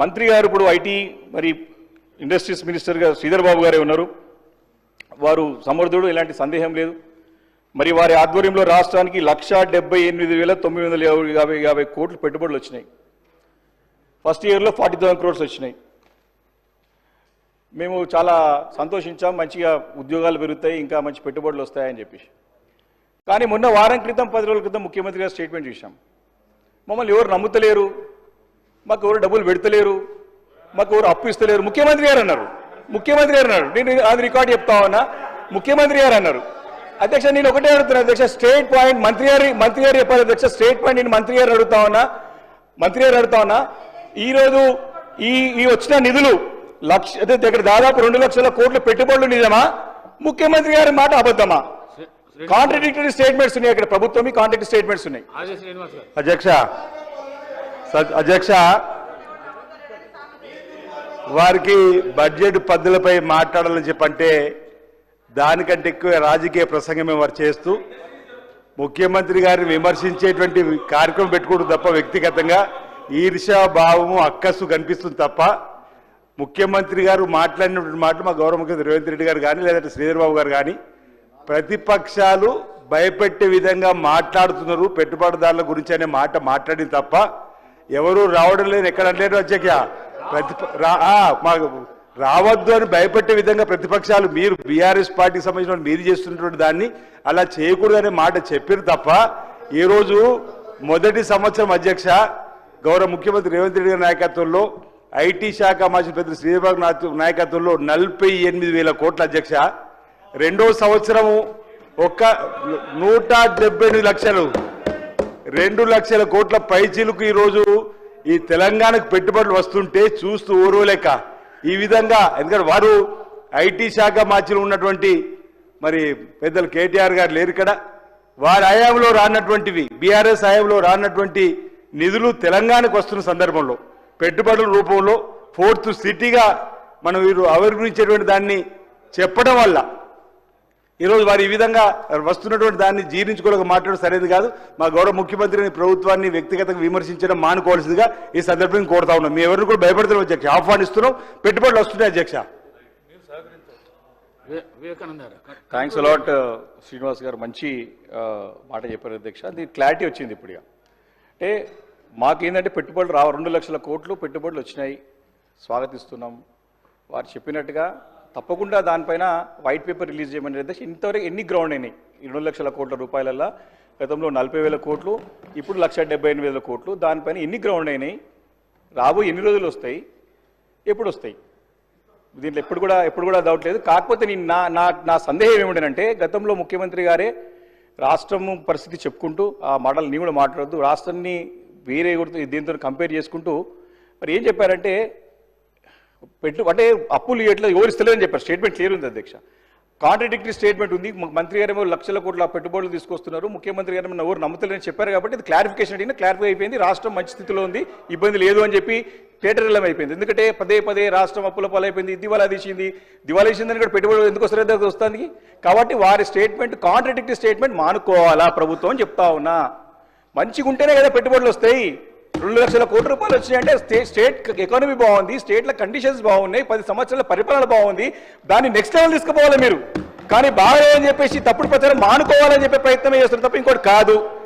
మంత్రి గారు ఇప్పుడు ఐటీ మరి ఇండస్ట్రీస్ మినిస్టర్గా శ్రీధర్ బాబు గారే ఉన్నారు. వారు సమర్థుడు ఎలాంటి సందేహం లేదు. మరి వారి ఆధ్వర్యంలో రాష్ట్రానికి లక్ష డెబ్బై ఎనిమిది వేల తొమ్మిది వందల యాభై- యాభై యాభై కోట్లు పెట్టుబడులు వచ్చినాయి. ఫస్ట్ ఇయర్లో ఫార్టీ థౌసండ్ క్రోర్స్ వచ్చినాయి. మేము చాలా సంతోషించాం మంచిగా ఉద్యోగాలు పెరుగుతాయి ఇంకా మంచి పెట్టుబడులు వస్తాయని చెప్పేసి. కానీ మొన్న వారం క్రితం పది రోజుల క్రితం ముఖ్యమంత్రి గారు స్టేట్మెంట్ చూసాం మమ్మల్ని ఎవరు నమ్ముతలేరు. మాకు ఎవరు డబ్బులు పెడతలేరు మాకు ఎవరు అప్పు ఇస్తలేరు. ముఖ్యమంత్రి గారు అన్నారు. ముఖ్యమంత్రి గారు అన్నారు. నేను అది రికార్డ్ చెప్తా ఉన్నా. ముఖ్యమంత్రి గారు అన్నారు. అధ్యక్ష నేను ఒకటే అడుగుతున్నా. అధ్యక్ష స్టేట్ పాయింట్ మంత్రి గారి మంత్రి గారు చెప్పాలి అధ్యక్ష స్టేట్ పాయింట్ నేను మంత్రి గారు అడుగుతా ఉన్నా. మంత్రి గారు అడుగుతా ఉన్నా. ఈరోజు ఈ ఈ వచ్చిన నిధులు లక్ష అదే దగ్గర దాదాపు రెండు లక్షల కోట్ల పెట్టుబడులు నిజమా? ముఖ్యమంత్రి గారి మాట అబద్ధమా? కాంట్రడిక్టరీ స్టేట్మెంట్స్ ఉన్నాయి అక్కడ. ప్రభుత్వం కాంట్రడిక్టరీ స్టేట్మెంట్స్ ఉన్నాయి. ఆర్జే శ్రీనివాస్ గారు. అధ్యక్ష అధ్యక్ష వారికి బడ్జెట్ పద్దులపై మాట్లాడాలని చెప్పంటే దానికంటే ఎక్కువ రాజకీయ ప్రసంగమే వారు చేస్తూ ముఖ్యమంత్రి గారిని విమర్శించేటువంటి కార్యక్రమం పెట్టుకోవడం తప్ప వ్యక్తిగతంగా ఈర్ష్యా భావము అక్కస్సు కనిపిస్తుంది తప్ప ముఖ్యమంత్రి గారు మాట్లాడినటువంటి మాటలు మా గౌరవ ముఖ్యమంత్రి రేవంత్ రెడ్డి గారు కానీ లేదంటే శ్రీధర్ బాబు గారు కానీ ప్రతిపక్షాలు భయపెట్టే విధంగా మాట్లాడుతున్నారు పెట్టుబడిదారుల గురించి అనే మాట మాట్లాడింది తప్ప ఎవరు రావడం లేదు. ఎక్కడ లేరు అధ్యక్ష ప్రతి రావద్దు అని భయపెట్టే విధంగా ప్రతిపక్షాలు మీరు బీఆర్ఎస్ పార్టీకి సంబంధించిన మీరు చేస్తున్నటువంటి దాన్ని అలా చేయకూడదనే మాట చెప్పారు తప్ప ఈరోజు మొదటి సంవత్సరం అధ్యక్ష గౌరవ ముఖ్యమంత్రి రేవంత్ రెడ్డి గారి నాయకత్వంలో ఐటీ శాఖ మాజీ పెద్ద శ్రీబాబు నాయకత్వంలో నలభై ఎనిమిది వేల కోట్ల అధ్యక్ష. రెండో సంవత్సరము ఒక్క నూట డెబ్బై ఎనిమిది లక్షలు. రెండు లక్షల కోట్ల పైచీలకు ఈరోజు ఈ తెలంగాణకు పెట్టుబడులు వస్తుంటే చూస్తూ ఊరులేక ఈ విధంగా ఎందుకంటే వారు ఐటీ శాఖ మార్చిలో ఉన్నటువంటి మరి పెద్దలు కేటీఆర్ గారు లేరు ఇక్కడ. వారి హయాంలో రానటువంటివి బీఆర్ఎస్ హయాంలో రానటువంటి నిధులు తెలంగాణకు వస్తున్న సందర్భంలో పెట్టుబడుల రూపంలో ఫోర్త్ సిటీగా మనం వీరు అభివృద్ధించేటువంటి దాన్ని చెప్పడం వల్ల ఈరోజు వారు ఈ విధంగా వస్తున్నటువంటి దాన్ని జీర్ణించుకోలేక మాట్లాడడం సరైనది కాదు. మా గౌరవ ముఖ్యమంత్రిని ప్రభుత్వాన్ని వ్యక్తిగతంగా విమర్శించడం మానుకోవాల్సిందిగా ఈ సందర్భంగా కోరుతా ఉన్నాం. మీ ఎవరిని కూడా భయపడుతున్నాం అధ్యక్ష. ఆహ్వానిస్తున్నాం. పెట్టుబడులు వస్తున్నాయి అధ్యక్ష. థ్యాంక్స్ అలాట్ శ్రీనివాస్ గారు. మంచి మాట చెప్పారు అధ్యక్ష. అది క్లారిటీ వచ్చింది ఇప్పుడు. అంటే మాకేంటంటే పెట్టుబడులు రా రెండు లక్షల కోట్లు పెట్టుబడులు వచ్చినాయి. స్వాగతిస్తున్నాం. వారు చెప్పినట్టుగా తప్పకుండా దానిపైన వైట్ పేపర్ రిలీజ్ చేయమని అధ్యక్ష ఇంతవరకు ఎన్ని గ్రౌండ్ అయినాయి? రెండు లక్షల కోట్ల రూపాయలల్లో గతంలో నలభై వేల కోట్లు ఇప్పుడు లక్ష డెబ్బై ఎనిమిది వేల కోట్లు. దానిపైన ఎన్ని గ్రౌండ్ అయినాయి? రాబోయే ఎన్ని రోజులు వస్తాయి? ఎప్పుడు వస్తాయి? దీంట్లో ఎప్పుడు కూడా ఎప్పుడు కూడా డౌట్ లేదు. కాకపోతే నేను నా నా నా సందేహం ఏమిటంటే గతంలో ముఖ్యమంత్రి గారే రాష్ట్రం పరిస్థితి చెప్పుకుంటూ ఆ మాటలు నీ కూడా మాట్లాడద్దు రాష్ట్రాన్ని వేరే కూడా దీంతో కంపేర్ చేసుకుంటూ మరి ఏం చెప్పారంటే పెట్టు అంటే అప్పులు ఎట్లా ఎవరు ఇస్తలేదని చెప్పారు. స్టేట్మెంట్ క్లియర్ ఉంది అధ్యక్ష. కాంట్రడిక్టరీ స్టేట్మెంట్ ఉంది. మంత్రి గారేమో లక్షల కోట్ల పెట్టుబడులు తీసుకొస్తున్నారు. ముఖ్యమంత్రి గారు ఎవరు నమ్ముతలేని చెప్పారు కాబట్టి ఇది క్లారిఫికేషన్ అడిగిన క్లారిఫై అయిపోయింది. రాష్ట్రం మంచి స్థితిలో ఉంది. ఇబ్బంది లేదు అని చెప్పి పేటరిలం అయిపోయింది. ఎందుకంటే పదే పదే రాష్ట్రం అప్పుల పాలైపోయింది. దివాలా తీసింది. దివాలా తీసిందని కూడా పెట్టుబడులు ఎందుకు వస్తుంది వస్తుంది కాబట్టి వారి స్టేట్మెంట్ కాంట్రడిక్టరీ స్టేట్మెంట్ మానుకోవాలా ప్రభుత్వం చెప్తా ఉన్నా. మంచిగా ఉంటేనే కదా పెట్టుబడులు వస్తాయి. రెండు లక్షల కోట్ల రూపాయలు వచ్చినాయంటే స్టేట్ స్టేట్ ఎకానమీ బాగుంది స్టేట్ల కండిషన్స్ బాగున్నాయి పది సంవత్సరాల పరిపాలన బాగుంది దాన్ని నెక్స్ట్ లెవెల్ తీసుకుపోవాలి మీరు. కానీ బాగా అని చెప్పేసి తప్పుడు ప్రచారం మానుకోవాలని చెప్పే ప్రయత్నం చేస్తున్నారు తప్ప ఇంకోటి కాదు.